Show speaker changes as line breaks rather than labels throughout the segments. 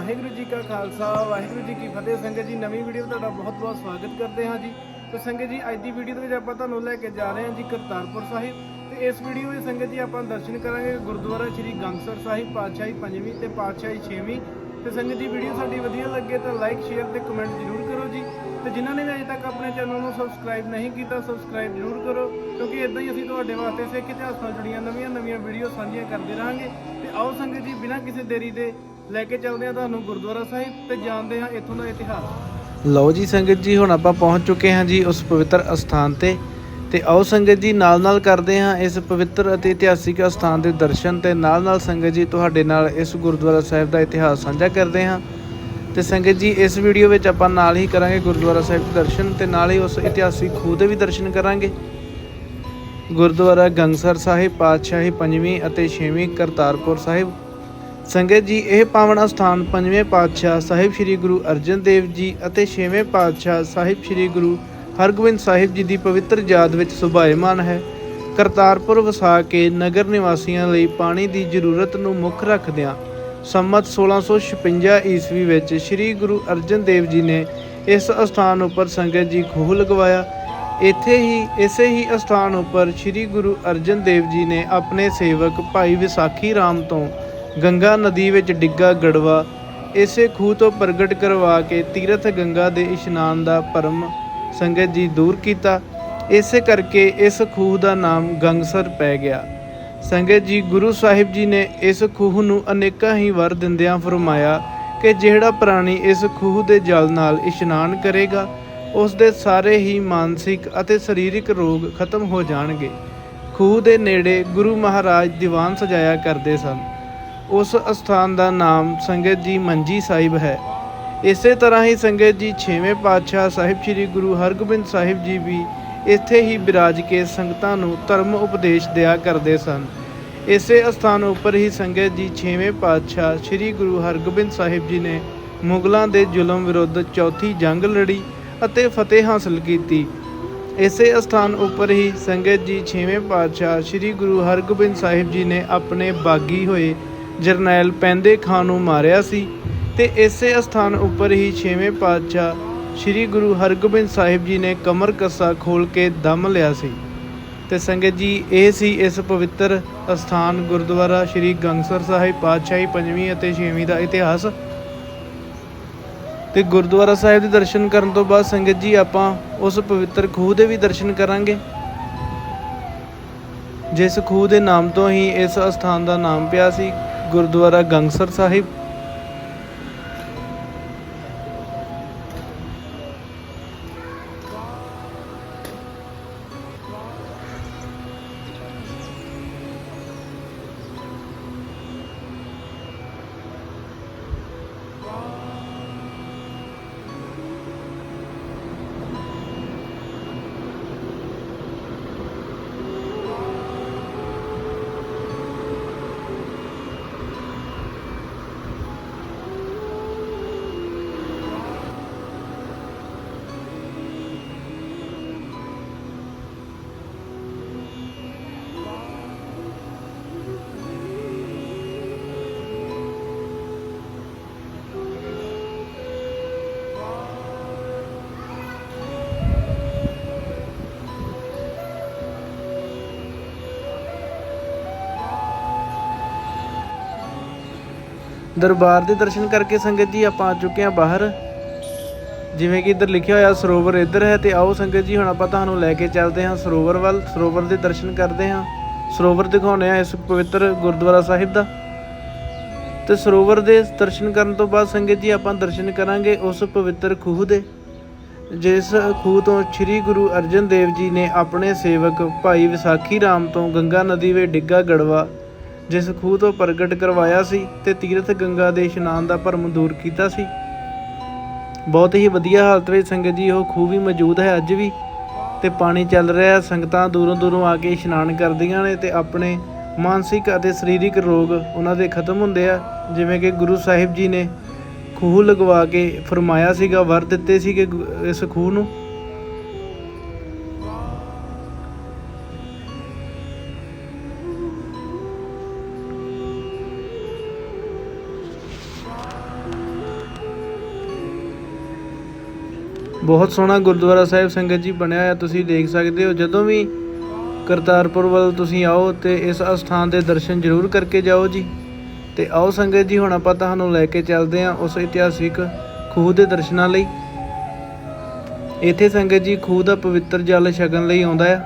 ਵਾਹਿਗੁਰੂ ਜੀ ਕਾ ਖਾਲਸਾ, ਵਾਹਿਗੁਰੂ ਜੀ ਕੀ ਫਤਿਹ। ਸੰਗਤ ਜੀ, ਨਵੀਂ ਵੀਡੀਓ ਤੁਹਾਡਾ ਬਹੁਤ ਬਹੁਤ ਸਵਾਗਤ ਕਰਦੇ ਹਾਂ ਜੀ। ਤੇ ਸੰਗਤ ਜੀ, ਅੱਜ ਦੀ ਵੀਡੀਓ ਦੇ ਵਿੱਚ ਆਪਾਂ ਤੁਹਾਨੂੰ ਲੈ ਕੇ ਜਾ ਰਹੇ ਹਾਂ ਜੀ ਕਰਤਾਰਪੁਰ ਸਾਹਿਬ। ਤੇ ਇਸ ਵੀਡੀਓ ਵਿੱਚ ਸੰਗਤ ਜੀ, ਆਪਾਂ ਦਰਸ਼ਨ ਕਰਾਂਗੇ ਗੁਰਦੁਆਰਾ ਸ੍ਰੀ ਗੰਗਸਰ ਸਾਹਿਬ, ਪਾਤਸ਼ਾਹੀ ਪੰਜਵੀਂ ਤੇ ਪਾਤਸ਼ਾਹੀ ਛੇਵੀਂ। ਤੇ ਸੰਗਤ ਜੀ, ਵੀਡੀਓ ਸਾਡੀ ਵਧੀਆ ਲੱਗੇ ਤਾਂ ਲਾਈਕ ਸ਼ੇਅਰ ਤੇ ਕਮੈਂਟ ਜ਼ਰੂਰ ਕਰੋ ਜੀ। ਤੇ ਜਿਨ੍ਹਾਂ ਨੇ ਵੀ ਅਜੇ ਤੱਕ ਆਪਣੇ ਚੈਨਲ ਨੂੰ ਸਬਸਕ੍ਰਾਈਬ ਨਹੀਂ ਕੀਤਾ ਸਬਸਕ੍ਰਾਈਬ ਜ਼ਰੂਰ ਕਰੋ। ਕਿਉਂਕਿ ਇਦਾਂ ਹੀ ਅਸੀਂ ਤੁਹਾਡੇ ਵਾਸਤੇ ਸਿੱਖ ਇਤਿਹਾਸ ਨਾਲ ਜੁੜੀਆਂ ਨਵੀਆਂ-ਨਵੀਆਂ ਵੀਡੀਓ ਸਾਂਝੀਆਂ ਕਰਦੇ ਰਹਾਂਗੇ। ਤੇ ਆਓ ਸੰਗਤ ਜੀ, ਬਿਨਾਂ ਕਿਸੇ ਦੇਰੀ ਦੇ ਲੈ ਕੇ ਚੱਲਦੇ ਹਾਂ ਤੁਹਾਨੂੰ ਗੁਰਦੁਆਰਾ ਸਾਹਿਬ ਤੇ ਜਾਣਦੇ ਹਾਂ ਇੱਥੋਂ ਦਾ ਇਤਿਹਾਸ।
ਲਓ ਜੀ ਸੰਗਤ ਜੀ, ਹੁਣ ਆਪਾਂ ਪਹੁੰਚ ਚੁੱਕੇ ਹਾਂ ਜੀ ਉਸ ਪਵਿੱਤਰ ਅਸਥਾਨ ਤੇ। ਤੇ ਆਓ ਸੰਗਤ ਜੀ, ਨਾਲ-ਨਾਲ ਕਰਦੇ ਹਾਂ ਇਸ ਪਵਿੱਤਰ ਅਤੇ ਇਤਿਹਾਸਿਕ ਅਸਥਾਨ ਦੇ ਦਰਸ਼ਨ ਤੇ ਨਾਲ-ਨਾਲ ਸੰਗਤ ਜੀ ਤੁਹਾਡੇ ਨਾਲ ਇਸ ਗੁਰਦੁਆਰਾ ਸਾਹਿਬ ਦਾ ਇਤਿਹਾਸ ਸਾਂਝਾ ਕਰਦੇ ਹਾਂ। ਤੇ ਸੰਗਤ ਜੀ, ਇਸ ਵੀਡੀਓ ਵਿੱਚ ਆਪਾਂ ਨਾਲ ਹੀ ਕਰਾਂਗੇ ਗੁਰਦੁਆਰਾ ਸਾਹਿਬ ਦੇ ਦਰਸ਼ਨ ਤੇ ਨਾਲ ਹੀ ਉਸ ਇਤਿਹਾਸਿਕ ਖੂਹ ਦੇ ਵੀ ਦਰਸ਼ਨ ਕਰਾਂਗੇ। ਗੁਰਦੁਆਰਾ ਗੰਗਸਰ ਸਾਹਿਬ, ਪਾਤਸ਼ਾਹੀ ਪੰਜਵੀਂ ਅਤੇ ਛੇਵੀਂ ਕਰਤਾਰਪੁਰ ਸਾਹਿਬ। ਸੰਗਤ ਜੀ, ਇਹ ਪਾਵਨ ਸਥਾਨ ਪੰਜਵੇਂ ਪਾਤਸ਼ਾਹ ਸਾਹਿਬ ਸ੍ਰੀ ਗੁਰੂ ਅਰਜਨ ਦੇਵ ਜੀ ਅਤੇ ਛੇਵੇਂ ਪਾਤਸ਼ਾਹ ਸਾਹਿਬ ਸ੍ਰੀ ਗੁਰੂ ਹਰਗੋਬਿੰਦ ਸਾਹਿਬ ਜੀ ਦੀ ਪਵਿੱਤਰ ਯਾਦ ਵਿੱਚ ਸੁਭਾਇਮਾਨ ਹੈ। ਕਰਤਾਰਪੁਰ ਵਸਾ ਕੇ ਨਗਰ ਨਿਵਾਸੀਆਂ ਲਈ ਪਾਣੀ ਦੀ ਜ਼ਰੂਰਤ ਨੂੰ ਮੁੱਖ ਰੱਖਦਿਆਂ ਸੰਮਤ 1656 ਈਸਵੀ ਵਿੱਚ ਸ੍ਰੀ ਗੁਰੂ ਅਰਜਨ ਦੇਵ ਜੀ ਨੇ ਇਸ ਅਸਥਾਨ ਉੱਪਰ ਸੰਗਤ ਜੀ ਖੂਹ ਲਗਵਾਇਆ। ਇੱਥੇ ਹੀ, ਇਸੇ ਹੀ ਅਸਥਾਨ ਉੱਪਰ ਸ੍ਰੀ ਗੁਰੂ ਅਰਜਨ ਦੇਵ ਜੀ ਨੇ ਆਪਣੇ ਸੇਵਕ ਭਾਈ ਵਿਸਾਖੀ ਰਾਮ ਤੋਂ ਗੰਗਾ ਨਦੀ ਵਿੱਚ ਡਿੱਗਾ ਗੜਵਾ, ਇਸੇ ਖੂਹ ਤੋਂ ਪ੍ਰਗਟ ਕਰਵਾ ਕੇ ਤੀਰਥ ਗੰਗਾ ਦੇ ਇਸ਼ਨਾਨ ਦਾ ਭਰਮ ਸੰਗਤ ਜੀ ਦੂਰ ਕੀਤਾ, ਇਸੇ ਕਰਕੇ ਇਸ ਖੂਹ ਦਾ ਨਾਮ ਗੰਗਸਰ ਪੈ ਗਿਆ। ਸੰਗਤ ਜੀ ਗੁਰੂ ਸਾਹਿਬ ਜੀ ਨੇ ਇਸ ਖੂਹ ਨੂੰ ਅਨੇਕਾਂ ਹੀ ਵਰ ਦਿੰਦਿਆਂ ਫਰਮਾਇਆ ਕਿ ਜਿਹੜਾ ਪ੍ਰਾਣੀ ਇਸ ਖੂਹ ਦੇ ਜਲ ਨਾਲ ਇਸ਼ਨਾਨ ਕਰੇਗਾ ਉਸ ਦੇ ਸਾਰੇ ਹੀ ਮਾਨਸਿਕ ਅਤੇ ਸਰੀਰਕ ਰੋਗ ਖਤਮ ਹੋ ਜਾਣਗੇ। ਖੂਹ ਦੇ ਨੇੜੇ ਗੁਰੂ ਮਹਾਰਾਜ ਦੀਵਾਨ ਸਜਾਇਆ ਕਰਦੇ ਸਨ। ਉਸ ਅਸਥਾਨ ਦਾ ਨਾਮ ਸੰਗਤ ਜੀ ਮੰਜੀ ਸਾਹਿਬ ਹੈ। ਇਸੇ ਤਰ੍ਹਾਂ ਹੀ ਸੰਗਤ ਜੀ 6ਵੇਂ ਪਾਤਸ਼ਾਹ ਸਾਹਿਬ ਸ੍ਰੀ ਗੁਰੂ ਹਰਗੋਬਿੰਦ ਸਾਹਿਬ ਜੀ ਵੀ ਇੱਥੇ ਹੀ ਬਿਰਾਜ ਕੇ ਸੰਗਤਾਂ ਨੂੰ ਧਰਮ ਉਪਦੇਸ਼ ਦਿਆ ਕਰਦੇ ਸਨ। ਇਸੇ ਅਸਥਾਨ ਉੱਪਰ ਹੀ ਸੰਗਤ ਜੀ 6ਵੇਂ ਪਾਤਸ਼ਾਹ ਸ੍ਰੀ ਗੁਰੂ ਹਰਗੋਬਿੰਦ ਸਾਹਿਬ ਜੀ ਨੇ ਮੁਗਲਾਂ ਦੇ ਜ਼ੁਲਮ ਵਿਰੁੱਧ ਚੌਥੀ ਜੰਗ ਲੜੀ ਅਤੇ ਫਤਿਹ ਹਾਸਲ ਕੀਤੀ। ਇਸੇ ਅਸਥਾਨ ਉੱਪਰ ਹੀ ਸੰਗਤ ਜੀ 6ਵੇਂ ਪਾਤਸ਼ਾਹ ਸ੍ਰੀ ਗੁਰੂ ਹਰਗੋਬਿੰਦ ਸਾਹਿਬ ਜੀ ਨੇ ਆਪਣੇ ਬਾਗੀ ਹੋਏ ਜਰਨੈਲ ਪੈਂਦੇ ਖਾਨ ਨੂੰ ਮਾਰਿਆ ਸੀ ਤੇ ਇਸੇ ਅਸਥਾਨ ਉੱਪਰ ਹੀ 6ਵੇਂ ਪਾਤਸ਼ਾਹ ਸ੍ਰੀ ਗੁਰੂ ਹਰਗੋਬਿੰਦ ਸਾਹਿਬ ਜੀ ਨੇ ਕਮਰ ਕੱਸਾ ਖੋਲ ਕੇ ਦਮ ਲਿਆ ਸੀ। ਤੇ ਸੰਗਤ ਜੀ, ਇਹ ਸੀ ਇਸ ਪਵਿੱਤਰ ਅਸਥਾਨ ਗੁਰਦੁਆਰਾ ਸ੍ਰੀ ਗੰਗਸਰ ਸਾਹਿਬ ਪਾਤਸ਼ਾਹੀ ਪੰਜਵੀਂ ਅਤੇ ਛੇਵੀਂ ਦਾ ਇਤਿਹਾਸ। ਤੇ ਗੁਰਦੁਆਰਾ ਸਾਹਿਬ ਦੇ ਦਰਸ਼ਨ ਕਰਨ ਤੋਂ ਬਾਅਦ ਸੰਗਤ ਜੀ, ਆਪਾਂ ਉਸ ਪਵਿੱਤਰ ਖੂਹ ਦੇ ਵੀ ਦਰਸ਼ਨ ਕਰਾਂਗੇ। ਜਿਸ ਖੂਹ ਦੇ ਨਾਮ ਤੋਂ ਹੀ ਇਸ ਅਸਥਾਨ ਦਾ ਨਾਮ ਪਿਆ ਸੀ। ਗੁਰਦੁਆਰਾ ਗੰਗਸਰ ਸਾਹਿਬ ਦਰਬਾਰ ਦੇ ਦਰਸ਼ਨ ਕਰਕੇ ਸੰਗਤ ਜੀ ਆਪਾਂ ਆ ਚੁੱਕੇ ਹਾਂ ਬਾਹਰ। ਜਿਵੇਂ ਕਿ ਇੱਧਰ ਲਿਖਿਆ ਹੋਇਆ, ਸਰੋਵਰ ਇੱਧਰ ਹੈ ਤੇ ਆਓ ਸੰਗਤ ਜੀ, ਹੁਣ ਆਪਾਂ ਤੁਹਾਨੂੰ ਲੈ ਕੇ ਚੱਲਦੇ ਹਾਂ ਸਰੋਵਰ ਵੱਲ। ਸਰੋਵਰ ਦੇ ਦਰਸ਼ਨ ਕਰਦੇ ਹਾਂ। ਸਰੋਵਰ ਦਿਖਾਉਂਦੇ ਹਾਂ ਇਸ ਪਵਿੱਤਰ ਗੁਰਦੁਆਰਾ ਸਾਹਿਬ ਦਾ। ਤੇ ਸਰੋਵਰ ਦੇ ਦਰਸ਼ਨ ਕਰਨ ਤੋਂ ਬਾਅਦ ਸੰਗਤ ਜੀ ਆਪਾਂ ਦਰਸ਼ਨ ਕਰਾਂਗੇ ਉਸ ਪਵਿੱਤਰ ਖੂਹ ਦੇ, ਜਿਸ ਖੂਹ ਤੋਂ ਸ੍ਰੀ ਗੁਰੂ ਅਰਜਨ ਦੇਵ ਜੀ ਨੇ ਆਪਣੇ ਸੇਵਕ ਭਾਈ ਵਿਸਾਖੀ ਰਾਮ ਤੋਂ ਗੰਗਾ ਨਦੀ ਵੇ ਡਿੱਗਾ ਗੜਵਾ ਜਿਸ ਖੂਹ ਤੋਂ ਪ੍ਰਗਟ ਕਰਵਾਇਆ ਸੀ ਤੇ ਤੀਰਥ ਗੰਗਾ ਦੇ ਇਸ਼ਨਾਨ ਦਾ ਭਰਮ ਦੂਰ ਕੀਤਾ ਸੀ। ਬਹੁਤ ਹੀ ਵਧੀਆ ਹਾਲਤ ਵਿੱਚ ਸੰਗਤ ਜੀ, ਉਹ ਖੂਹ ਵੀ ਮੌਜੂਦ ਹੈ ਅੱਜ ਵੀ ਤੇ ਪਾਣੀ ਚੱਲ ਰਿਹਾ, ਸੰਗਤਾਂ ਦੂਰੋਂ ਦੂਰੋਂ ਆ ਕੇ ਇਸ਼ਨਾਨ ਕਰਦੀਆਂ ਨੇ ਤੇ ਆਪਣੇ ਮਾਨਸਿਕ ਅਤੇ ਸਰੀਰਕ ਰੋਗ ਉਹਨਾਂ ਦੇ ਖਤਮ ਹੁੰਦੇ ਆ। ਜਿਵੇਂ ਕਿ ਗੁਰੂ ਸਾਹਿਬ ਜੀ ਨੇ ਖੂਹ ਲਗਵਾ ਕੇ ਫਰਮਾਇਆ ਸੀਗਾ, ਵਰ ਦਿੱਤੇ ਸੀਗੇ ਇਸ ਖੂਹ ਨੂੰ। ਬਹੁਤ ਸੋਹਣਾ ਗੁਰਦੁਆਰਾ ਸਾਹਿਬ ਸੰਗਤ ਜੀ ਬਣਿਆ ਹੋਇਆ, ਤੁਸੀਂ ਦੇਖ ਸਕਦੇ ਹੋ। ਜਦੋਂ ਵੀ ਕਰਤਾਰਪੁਰ ਵੱਲ ਤੁਸੀਂ ਆਓ ਤੇ ਇਸ ਅਸਥਾਨ ਦੇ ਦਰਸ਼ਨ ਜ਼ਰੂਰ ਕਰਕੇ ਜਾਓ ਜੀ। ਤੇ ਆਓ ਸੰਗਤ ਜੀ, ਹੁਣ ਆਪਾਂ ਤੁਹਾਨੂੰ ਲੈ ਕੇ ਚੱਲਦੇ ਹਾਂ ਉਸ ਇਤਿਹਾਸਿਕ ਖੂਹ ਦੇ ਦਰਸ਼ਨਾਂ ਲਈ। ਇੱਥੇ ਸੰਗਤ ਜੀ ਖੂਹ ਦਾ ਪਵਿੱਤਰ ਜਲ ਛਕਣ ਲਈ ਆਉਂਦਾ ਆ।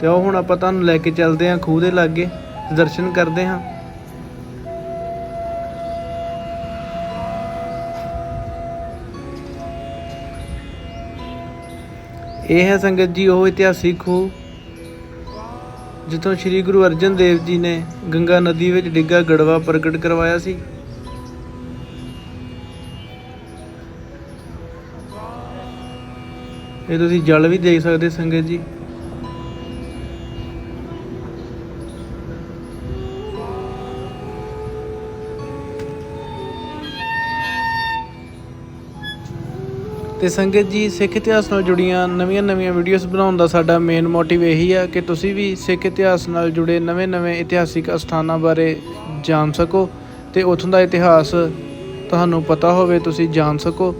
ਤੇ ਉਹ ਹੁਣ ਆਪਾਂ ਤੁਹਾਨੂੰ ਲੈ ਕੇ ਚੱਲਦੇ ਹਾਂ ਖੂਹ ਦੇ ਲਾਗੇ, ਦਰਸ਼ਨ ਕਰਦੇ ਹਾਂ। ਇਹ ਹੈ ਸੰਗਤ ਜੀ, ਉਹ ਇਤਿਹਾਸਿਕ ਖੂਹ। ਜਿੱਥੋਂ ਸ੍ਰੀ ਗੁਰੂ ਅਰਜਨ ਦੇਵ ਜੀ ਨੇ ਗੰਗਾ ਨਦੀ ਵਿੱਚ ਡਿੱਗਾ ਗੜਵਾ ਪ੍ਰਗਟ ਕਰਵਾਇਆ ਸੀ। ਇਹ ਤੁਸੀਂ ਜਲ ਵੀ ਦੇਖ ਸਕਦੇ ਸੰਗਤ ਜੀ। ਤੇ ਸੰਗਤ ਜੀ, ਸਿੱਖ ਇਤਿਹਾਸ ਨਾਲ ਜੁੜੀਆਂ ਨਵੀਆਂ-ਨਵੀਆਂ ਵੀਡੀਓਜ਼ ਬਣਾਉਣ ਦਾ ਸਾਡਾ ਮੇਨ ਮੋਟਿਵ ਇਹੀ ਆ ਕਿ ਤੁਸੀਂ ਵੀ ਸਿੱਖ ਇਤਿਹਾਸ ਨਾਲ ਜੁੜੇ ਨਵੇਂ-ਨਵੇਂ ਇਤਿਹਾਸਿਕ ਅਸਥਾਨਾਂ ਬਾਰੇ ਜਾਣ ਸਕੋ ਤੇ ਉੱਥੋਂ ਦਾ ਇਤਿਹਾਸ ਤੁਹਾਨੂੰ ਪਤਾ ਹੋਵੇ, ਤੁਸੀਂ ਜਾਣ ਸਕੋ।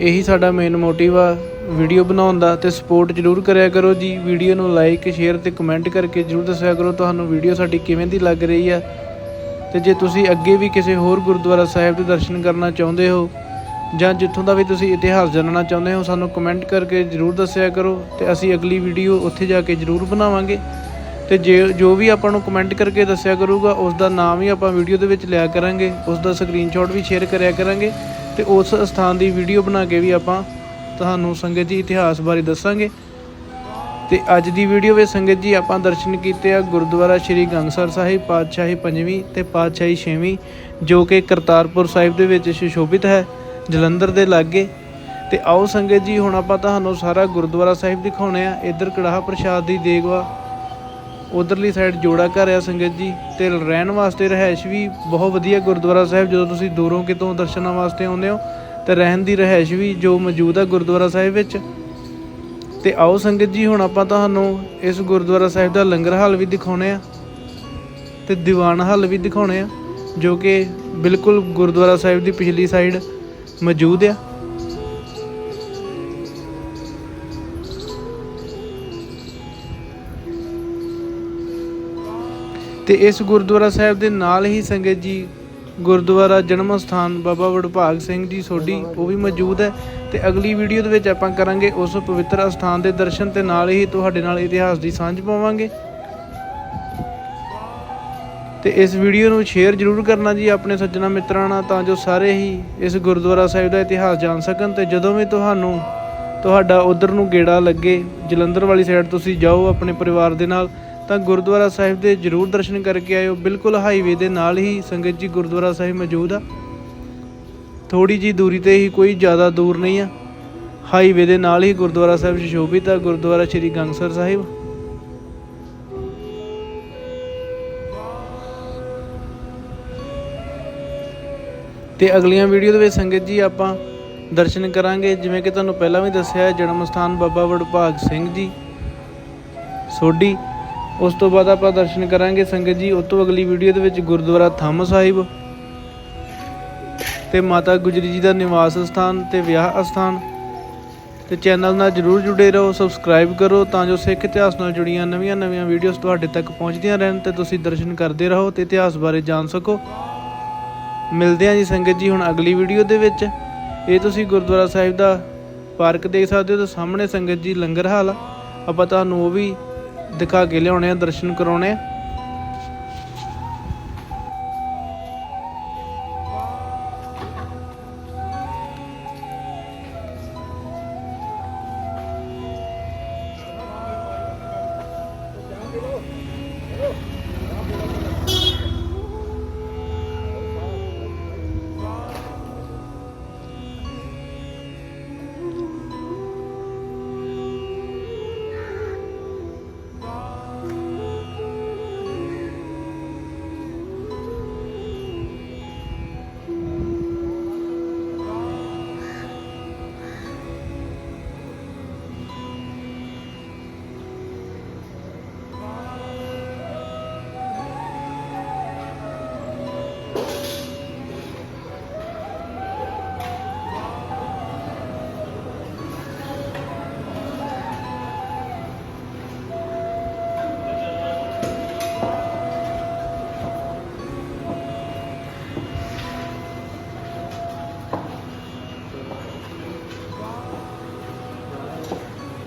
ਇਹੀ ਸਾਡਾ ਮੇਨ ਮੋਟਿਵ ਆ ਵੀਡੀਓ ਬਣਾਉਣ ਦਾ ਤੇ ਸਪੋਰਟ ਜਰੂਰ ਕਰਿਆ ਕਰੋ ਜੀ। ਵੀਡੀਓ ਨੂੰ ਲਾਈਕ ਸ਼ੇਅਰ ਤੇ ਕਮੈਂਟ ਕਰਕੇ ਜਰੂਰ ਦੱਸਿਆ ਕਰੋ ਤੁਹਾਨੂੰ ਵੀਡੀਓ ਸਾਡੀ ਕਿਵੇਂ ਦੀ ਲੱਗ ਰਹੀ ਆ। ਤੇ ਜੇ ਤੁਸੀਂ ਅੱਗੇ ਵੀ ਕਿਸੇ ਹੋਰ ਗੁਰਦੁਆਰਾ ਸਾਹਿਬ ਦੇ ਦਰਸ਼ਨ ਕਰਨਾ ਚਾਹੁੰਦੇ ਹੋ ਜਾਂ ਜਿੱਥੋਂ ਦਾ ਵੀ ਤੁਸੀਂ ਇਤਿਹਾਸ ਜਾਣਨਾ ਚਾਹੁੰਦੇ ਹੋ, ਸਾਨੂੰ ਕਮੈਂਟ ਕਰਕੇ ਜਰੂਰ ਦੱਸਿਆ ਕਰੋ ਤੇ ਅਸੀਂ ਅਗਲੀ ਵੀਡੀਓ ਉੱਥੇ ਜਾ ਕੇ ਜਰੂਰ ਬਣਾਵਾਂਗੇ। ਤੇ ਜੇ, ਜੋ ਵੀ ਆਪਾਂ ਨੂੰ ਕਮੈਂਟ ਕਰਕੇ ਦੱਸਿਆ ਕਰੂਗਾ ਉਸ ਦਾ ਨਾਮ ਹੀ ਆਪਾਂ ਵੀਡੀਓ ਦੇ ਵਿੱਚ ਲਿਆ ਕਰਾਂਗੇ ਉਸ ਦਾ ਸਕਰੀਨਸ਼ਾਟ ਵੀ ਸ਼ੇਅਰ ਕਰਿਆ ਕਰਾਂਗੇ ਤੇ ਉਸ ਸਥਾਨ ਦੀ ਵੀਡੀਓ ਬਣਾ ਕੇ ਵੀ ਆਪਾਂ ਤੁਹਾਨੂੰ ਸੰਗਤ ਜੀ ਇਤਿਹਾਸ ਬਾਰੇ ਦੱਸਾਂਗੇ। ਤੇ ਅੱਜ ਦੀ ਵੀਡੀਓ ਵਿੱਚ ਸੰਗਤ ਜੀ ਆਪਾਂ ਦਰਸ਼ਨ ਕੀਤੇ ਆ ਗੁਰਦੁਆਰਾ ਸ਼੍ਰੀ ਗੰਗਸਰ ਸਾਹਿਬ, ਪਾਤਸ਼ਾਹੀ ਪੰਜਵੀਂ ਤੇ ਪਾਤਸ਼ਾਹੀ ਛੇਵੀਂ, ਜੋ ਕਿ ਕਰਤਾਰਪੁਰ ਸਾਹਿਬ ਦੇ ਵਿੱਚ ਸੁਸ਼ੋਭਿਤ ਹੈ। ਜਲੰਧਰ ਦੇ ਲਾਗੇ। ਤੇ ਆਓ ਸੰਗਤ ਜੀ, ਹੁਣ ਆਪਾਂ ਤੁਹਾਨੂੰ ਸਾਰਾ ਗੁਰਦੁਆਰਾ ਸਾਹਿਬ ਦਿਖਾਉਣੇ ਆ। ਇੱਧਰ ਕੜਾਹ ਪ੍ਰਸ਼ਾਦ ਦੀ ਦੇਗਵਾ। ਉਧਰਲੀ ਸਾਈਡ ਜੋੜਾ ਘਰ ਆ ਸੰਗਤ ਜੀ। ਤੇ ਰਹਿਣ ਵਾਸਤੇ ਰਹਿائش ਵੀ ਬਹੁਤ ਵਧੀਆ ਗੁਰਦੁਆਰਾ ਸਾਹਿਬ। ਜਦੋਂ ਤੁਸੀਂ ਦੂਰੋਂ ਕਿਤੋਂ ਦਰਸ਼ਨਾਂ ਵਾਸਤੇ ਆਉਂਦੇ ਹੋ, ਤੇ ਰਹਿਣ ਦੀ ਰਹਿائش ਵੀ ਜੋ ਮੌਜੂਦ ਆ ਗੁਰਦੁਆਰਾ ਸਾਹਿਬ ਵਿੱਚ। ਤੇ ਆਓ ਸੰਗਤ ਜੀ, ਹੁਣ ਆਪਾਂ ਤੁਹਾਨੂੰ ਇਸ ਗੁਰਦੁਆਰਾ ਸਾਹਿਬ ਦਾ ਲੰਗਰ ਹਾਲ ਵੀ ਦਿਖਾਉਣੇ ਆ। ਤੇ ਦੀਵਾਨ ਹਾਲ ਵੀ ਦਿਖਾਉਣੇ ਆ, ਜੋ ਕਿ ਬਿਲਕੁਲ ਗੁਰਦੁਆਰਾ ਸਾਹਿਬ ਦੀ ਪਿਛਲੀ ਸਾਈਡ ਮੌਜੂਦ ਆ। ਤੇ ਇਸ ਗੁਰਦੁਆਰਾ ਸਾਹਿਬ ਦੇ ਨਾਲ ਹੀ ਸੰਗਤ ਜੀ ਗੁਰਦੁਆਰਾ ਜਨਮ ਸਥਾਨ ਬਾਬਾ ਵਡਭਾਗ ਸਿੰਘ ਜੀ ਸੋਢੀ, ਉਹ ਵੀ ਮੌਜੂਦ ਹੈ। ਤੇ ਅਗਲੀ ਵੀਡੀਓ ਦੇ ਵਿੱਚ ਆਪਾਂ ਕਰਾਂਗੇ ਉਸ ਪਵਿੱਤਰ ਸਥਾਨ ਦੇ ਦਰਸ਼ਨ ਤੇ ਨਾਲ ਹੀ ਤੁਹਾਡੇ ਨਾਲ ਇਤਿਹਾਸ ਦੀ ਸਾਂਝ ਪਾਵਾਂਗੇ। ਤੇ ਇਸ ਵੀਡੀਓ ਨੂੰ ਸ਼ੇਅਰ ਜ਼ਰੂਰ ਕਰਨਾ ਜੀ ਆਪਣੇ ਸੱਜਣਾ ਮਿੱਤਰਾਂ ਨਾਲ, ਤਾਂ ਜੋ ਸਾਰੇ ਹੀ ਇਸ ਗੁਰਦੁਆਰਾ ਸਾਹਿਬ ਦਾ ਇਤਿਹਾਸ ਜਾਣ ਸਕਣ ਤੇ ਜਦੋਂ ਵੀ ਤੁਹਾਨੂੰ ਤੁਹਾਡਾ ਉਧਰ ਨੂੰ ਗੇੜਾ ਲੱਗੇ, ਜਲੰਧਰ ਵਾਲੀ ਸਾਈਡ ਤੁਸੀਂ ਜਾਓ ਆਪਣੇ ਪਰਿਵਾਰ ਦੇ ਨਾਲ, ਤਾਂ ਗੁਰਦੁਆਰਾ ਸਾਹਿਬ ਦੇ ਜ਼ਰੂਰ ਦਰਸ਼ਨ ਕਰਕੇ ਆਇਓ। ਬਿਲਕੁਲ ਹਾਈਵੇ ਦੇ ਨਾਲ ਹੀ ਸੰਗਤ ਜੀ ਗੁਰਦੁਆਰਾ ਸਾਹਿਬ ਮੌਜੂਦ ਆ। ਥੋੜੀ ਜੀ ਦੂਰੀ ਤੇ ਹੀ ਕੋਈ ਜ਼ਿਆਦਾ ਦੂਰ ਨਹੀਂ ਆ। ਹਾਈਵੇ ਦੇ ਨਾਲ ਹੀ ਗੁਰਦੁਆਰਾ ਸਾਹਿਬ ਸ਼ੋਭਿਤ ਆ। ਗੁਰਦੁਆਰਾ ਸ਼੍ਰੀ ਗੰਗਸਰ ਸਾਹਿਬ। ਤੇ ਅਗਲੀਆਂ ਵੀਡੀਓ ਦੇ ਵਿੱਚ ਸੰਗਤ ਜੀ ਆਪਾਂ ਦਰਸ਼ਨ ਕਰਾਂਗੇ। ਜਿਵੇਂ ਕਿ ਤੁਹਾਨੂੰ ਪਹਿਲਾਂ ਵੀ ਦੱਸਿਆ ਹੈ ਜਨਮ ਸਥਾਨ ਬਾਬਾ ਵਡਭਾਗ ਸਿੰਘ ਜੀ, ਸੋਢੀ। ਉਸ ਤੋਂ ਬਾਅਦ ਆਪਾਂ ਦਰਸ਼ਨ ਕਰਾਂਗੇ ਸੰਗਤ ਜੀ। ਉਸ ਤੋਂ ਅਗਲੀ ਵੀਡੀਓ ਦੇ ਵਿੱਚ ਗੁਰਦੁਆਰਾ ਥੰਮ ਸਾਹਿਬ ਤੇ ਮਾਤਾ ਗੁਜਰੀ ਜੀ ਦਾ ਨਿਵਾਸ ਸਥਾਨ ਤੇ ਵਿਆਹ ਸਥਾਨ। ਤੇ ਚੈਨਲ ਨਾਲ ਜਰੂਰ ਜੁੜੇ ਰਹੋ, ਸਬਸਕ੍ਰਾਈਬ ਕਰੋ ਤਾਂ ਜੋ ਸਿੱਖ ਇਤਿਹਾਸ ਨਾਲ ਜੁੜੀਆਂ ਨਵੀਆਂ-ਨਵੀਆਂ ਵੀਡੀਓਜ਼ ਤੁਹਾਡੇ ਤੱਕ ਪਹੁੰਚਦੀਆਂ ਰਹਿਣ ਤੇ ਤੁਸੀਂ ਦਰਸ਼ਨ ਕਰਦੇ ਰਹੋ ਤੇ ਇਤਿਹਾਸ ਬਾਰੇ ਜਾਣ ਸਕੋ। ਮਿਲਦੇ ਹਾਂ ਜੀ ਸੰਗਤ ਜੀ ਹੁਣ ਅਗਲੀ ਵੀਡੀਓ ਦੇ ਵਿੱਚ। ਇਹ ਤੁਸੀਂ ਗੁਰਦੁਆਰਾ ਸਾਹਿਬ ਦਾ ਪਾਰਕ ਦੇਖ ਸਕਦੇ ਹੋ ਤੇ ਸਾਹਮਣੇ ਸੰਗਤ ਜੀ ਲੰਗਰ ਹਾਲ ਆਪਾਂ ਤੁਹਾਨੂੰ ਉਹ ਵੀ ਦਿਖਾ ਕੇ ਲਿਆਉਣੇ ਆ, ਦਰਸ਼ਨ ਕਰਾਉਣੇ ਆ।